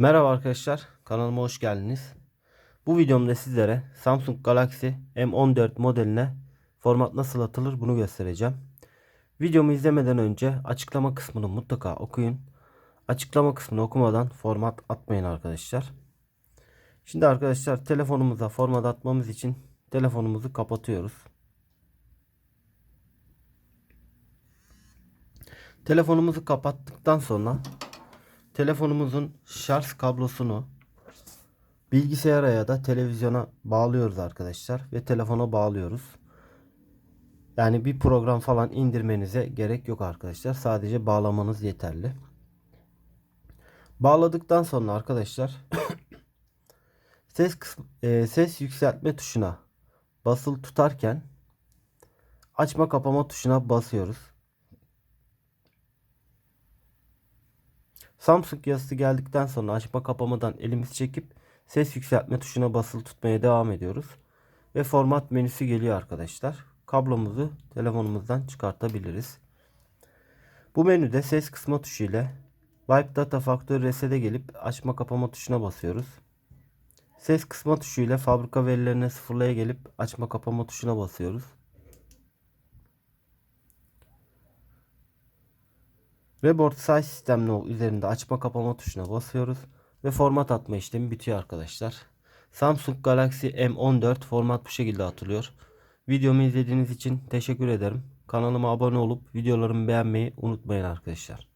Merhaba arkadaşlar, kanalıma hoş geldiniz. Bu videomda sizlere Samsung Galaxy M14 modeline format nasıl atılır bunu göstereceğim. Videomu izlemeden önce açıklama kısmını mutlaka okuyun. Açıklama kısmını okumadan format atmayın arkadaşlar. Şimdi arkadaşlar telefonumuza format atmamız için telefonumuzu kapatıyoruz. Telefonumuzu kapattıktan sonra telefonumuzun şarj kablosunu bilgisayara ya da televizyona bağlıyoruz arkadaşlar ve telefona bağlıyoruz. Yani bir program falan indirmenize gerek yok arkadaşlar. Sadece bağlamanız yeterli. Bağladıktan sonra arkadaşlar ses kısmı, e, ses yükseltme tuşuna basılı tutarken açma kapama tuşuna basıyoruz. Samsung yazısı geldikten sonra açma kapamadan elimizi çekip ses yükseltme tuşuna basılı tutmaya devam ediyoruz. Ve format menüsü geliyor arkadaşlar. Kablomuzu telefonumuzdan çıkartabiliriz. Bu menüde ses kısma tuşu ile Wipe Data Factory Reset'e gelip açma kapama tuşuna basıyoruz. Ses kısma tuşu ile fabrika verilerine sıfırlaya gelip açma kapama tuşuna basıyoruz. Reboard Size sistemli üzerinde açma kapama tuşuna basıyoruz ve format atma işlemi bitiyor arkadaşlar. Samsung Galaxy M14 format bu şekilde atılıyor. Videomu izlediğiniz için teşekkür ederim. Kanalıma abone olup videolarımı beğenmeyi unutmayın arkadaşlar.